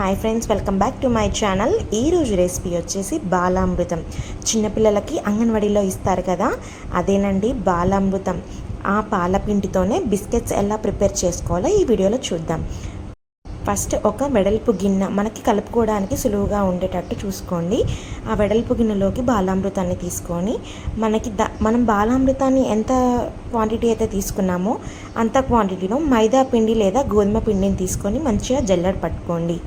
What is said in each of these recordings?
Hi friends welcome back to my channel ఈరోజు recipe వచ్చేసి బాలామృతం. చిన్నపిల్లలకి అంగన్వాడీలో ఇస్తారు కదా అదేనండి బాలామృతం. ఆ పాలపిండితోనే బిస్కెట్స్ ఎలా ప్రిపేర్ చేసుకోవాలో ఈ వీడియోలో చూద్దాం. ఫస్ట్ ఒక వెడల్పు గిన్నె మనకి కలుపుకోవడానికి సులువుగా ఉండేటట్టు చూసుకోండి. ఆ వెడల్పు గిన్నెలోకి బాలామృతాన్ని తీసుకొని మనకి ద మనం బాలామృతాన్ని ఎంత క్వాంటిటీ అయితే తీసుకున్నామో అంత క్వాంటిటీలో మైదా పిండి లేదా గోధుమ పిండిని తీసుకొని మంచిగా జల్లెడ పట్టుకోండి.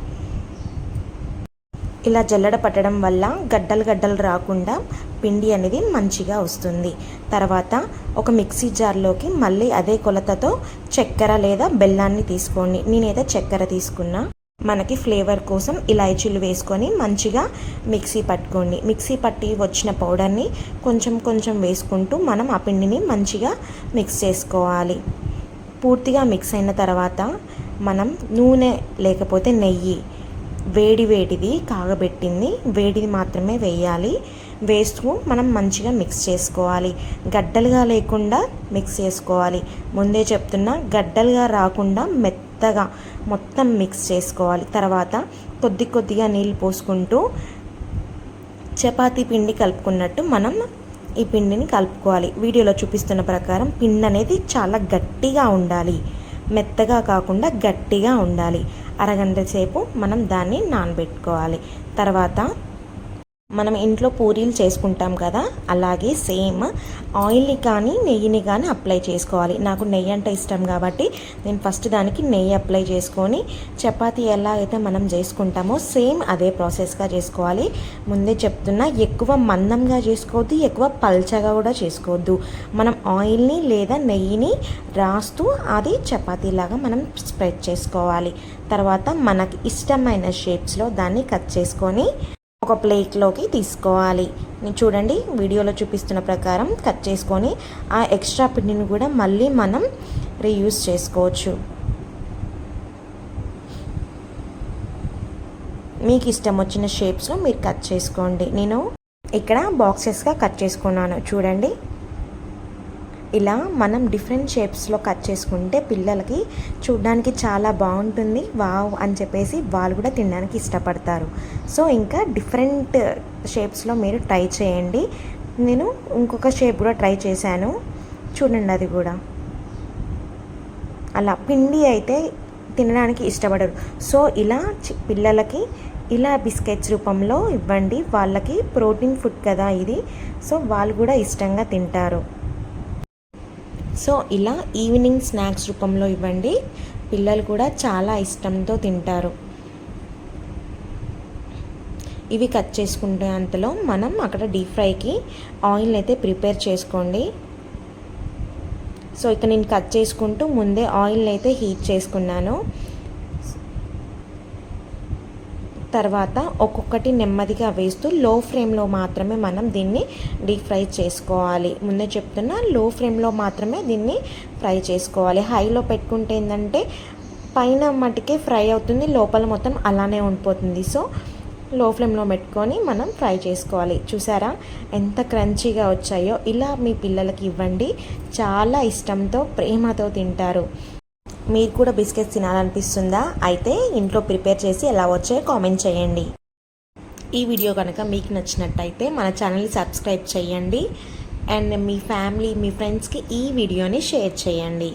ఇలా జల్లెడ పట్టడం వల్ల గడ్డలు గడ్డలు రాకుండా పిండి అనేది మంచిగా వస్తుంది. తర్వాత ఒక మిక్సీ జార్లోకి మళ్ళీ అదే కొలతతో చక్కెర లేదా బెల్లాన్ని తీసుకోండి. నేనైతే చక్కెర తీసుకున్నా. మనకి ఫ్లేవర్ కోసం ఇలాచీలు వేసుకొని మంచిగా మిక్సీ పట్టుకోండి. మిక్సీ పట్టి వచ్చిన పౌడర్ని కొంచెం కొంచెం వేసుకుంటూ మనం ఆ పిండిని మంచిగా మిక్స్ చేసుకోవాలి. పూర్తిగా మిక్స్ అయిన తర్వాత మనం నూనె లేకపోతే నెయ్యి వేడి వేడిది కాగబెట్టింది. వేడిది మాత్రమే వేయాలి. వేస్తూ మనం మంచిగా మిక్స్ చేసుకోవాలి. గడ్డలుగా లేకుండా మిక్స్ చేసుకోవాలి. ముందే చెప్తున్నా గడ్డలుగా రాకుండా మెత్తగా మొత్తం మిక్స్ చేసుకోవాలి. తర్వాత కొద్ది కొద్దిగా నీళ్ళు పోసుకుంటూ చపాతీ పిండి కలుపుకున్నట్టు మనం ఈ పిండిని కలుపుకోవాలి. వీడియోలో చూపిస్తున్న ప్రకారం పిండి అనేది చాలా గట్టిగా ఉండాలి. మెత్తగా కాకుండా గట్టిగా ఉండాలి. అరగంట సేపు మనం దాన్ని నానబెట్టుకోవాలి. తర్వాత మనం ఇంట్లో పూరీలు చేసుకుంటాం కదా అలాగే సేమ్ ఆయిల్ని కానీ నెయ్యిని కానీ అప్లై చేసుకోవాలి. నాకు నెయ్యి అంటే ఇష్టం కాబట్టి నేను ఫస్ట్ దానికి నెయ్యి అప్లై చేసుకొని చపాతీ ఎలా అయితే మనం చేసుకుంటామో సేమ్ అదే ప్రాసెస్గా చేసుకోవాలి. ముందే చెప్తున్నా ఎక్కువ మందంగా చేసుకోవద్దు ఎక్కువ పల్చగా కూడా చేసుకోవద్దు. మనం ఆయిల్ని లేదా నెయ్యిని రాస్తూ అది చపాతీలాగా మనం స్ప్రెడ్ చేసుకోవాలి. తర్వాత మనకి ఇష్టమైన షేప్స్లో దాన్ని కట్ చేసుకొని ఒక ప్లేట్లోకి తీసుకోవాలి. నేను చూడండి వీడియోలో చూపిస్తున్న ప్రకారం కట్ చేసుకొని ఆ ఎక్స్ట్రా పిండిని కూడా మళ్ళీ మనం రీయూస్ చేసుకోవచ్చు. మీకు ఇష్టం వచ్చిన షేప్స్లో మీరు కట్ చేసుకోండి. నేను ఇక్కడ బాక్సెస్గా కట్ చేసుకున్నాను. చూడండి. ఇలా మనం డిఫరెంట్ షేప్స్లో కట్ చేసుకుంటే పిల్లలకి చూడడానికి చాలా బాగుంటుంది. వావ్ అని చెప్పేసి వాళ్ళు కూడా తినడానికి ఇష్టపడతారు. సో ఇంకా డిఫరెంట్ షేప్స్లో మీరు ట్రై చేయండి. నేను ఇంకొక షేప్ కూడా ట్రై చేశాను. చూడండి అది కూడా. అలా పిండి అయితే తినడానికి ఇష్టపడరు. సో ఇలా పిల్లలకి ఇలా బిస్కెట్స్ రూపంలో ఇవ్వండి. వాళ్ళకి ప్రోటీన్ ఫుడ్ కదా ఇది. సో వాళ్ళు కూడా ఇష్టంగా తింటారు. సో ఇలా ఈవినింగ్ స్నాక్స్ రూపంలో ఇవ్వండి. పిల్లలు కూడా చాలా ఇష్టంతో తింటారు. ఇవి కట్ చేసుకుంటే అంతలో మనం అక్కడ డీప్ ఫ్రైకి ఆయిల్ అయితే ప్రిపేర్ చేసుకోండి. సో ఇక నేను కట్ చేసుకుంటూ ముందే ఆయిల్ అయితే హీట్ చేసుకున్నాను. తర్వాత ఒక్కొక్కటి నెమ్మదిగా వేస్తూ లో ఫ్లేమ్లో మాత్రమే మనం దీన్ని డీప్ ఫ్రై చేసుకోవాలి. ముందే చెప్తున్నా లో ఫ్లేమ్లో మాత్రమే దీన్ని ఫ్రై చేసుకోవాలి. హైలో పెట్టుకుంటే ఏంటంటే పైన మటుకే ఫ్రై అవుతుంది లోపల మొత్తం అలానే ఉండిపోతుంది. సో లో ఫ్లేమ్లో పెట్టుకొని మనం ఫ్రై చేసుకోవాలి. చూసారా? ఎంత క్రంచీగా వచ్చాయో. ఇలా మీ పిల్లలకి ఇవ్వండి. చాలా ఇష్టంతో ప్రేమతో తింటారు. మీరు కూడా బిస్కెట్స్ తినాలనిపిస్తుందా? అయితే ఇంట్లో ప్రిపేర్ చేసి ఎలా వచ్చాయో కామెంట్ చేయండి. ఈ వీడియో కనుక మీకు నచ్చినట్టయితే మన ఛానల్ని సబ్స్క్రైబ్ చేయండి. అండ్ మీ ఫ్యామిలీ మీ ఫ్రెండ్స్కి ఈ వీడియోని షేర్ చేయండి.